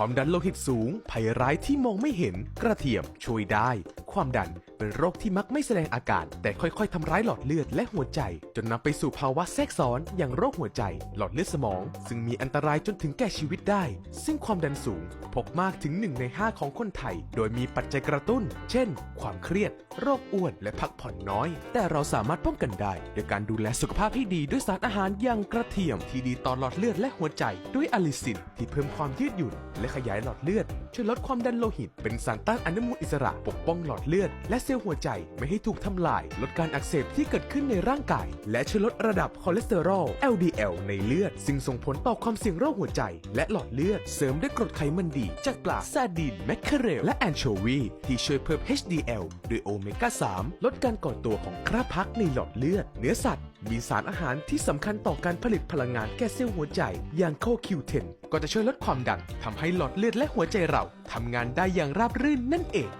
ความดันโลหิตสูงภัยร้ายที่มองไม่เห็น กระเทียมช่วยได้ ความดันเป็นโรคที่มักไม่แสดงอาการ แต่ค่อยๆทำร้ายหลอดเลือดและหัวใจ จนนำไปสู่ภาวะแทรกซ้อน อย่างโรคหัวใจ หลอดเลือดสมอง ซึ่งมีอันตรายจนถึงแก่ชีวิตได้ ซึ่งความดันสูง พบมากถึง 1 ใน 5 ของคนไทย โดยมีปัจจัยกระตุ้น เช่น ความเครียด โรคอ้วน และพักผ่อนน้อย แต่เราสามารถป้องกันได้โดยการดูแลสุขภาพให้ดีด้วยสารอาหารอย่างกระเทียมที่ดีต่อหลอดเลือดและหัวใจ ด้วยอะลิซินที่เพิ่มความยืดหยุ่น และขยายหลอดเลือดช่วยลดความดันโลหิต เป็นสารต้านอนุมูลอิสระปกป้องหลอดเลือดและซลล์หัวใจไม่ให้ถูกทำลาย ลดการอักเสบที่เกิดขึ้นในร่างกาย และช่วยลดระดับคอเลสเตอรอล LDL ในเลือด ซึ่งส่งผลต่อความเสี่ยงโรคหัวใจ และหลอดเลือด เสริมด้วยกรดไขมันดี จากปลาซาดีนแมคเคเรลและแอนโชวีที่ช่วยเพิ่ม HDL ด้วยโอเมก้า 3 ลดการก่อตัวของคราบพักในหลอดเลือด เนื้อสัตว์ มีสารอาหารที่สำคัญต่อการผลิตพลังงานแก่เซลล์หัวใจ อย่างโคคิวเทนก็จะช่วยลดความดันทำให้หลอดเลือดและหัวใจเราทำงานได้อย่างราบรื่นนั่นเอง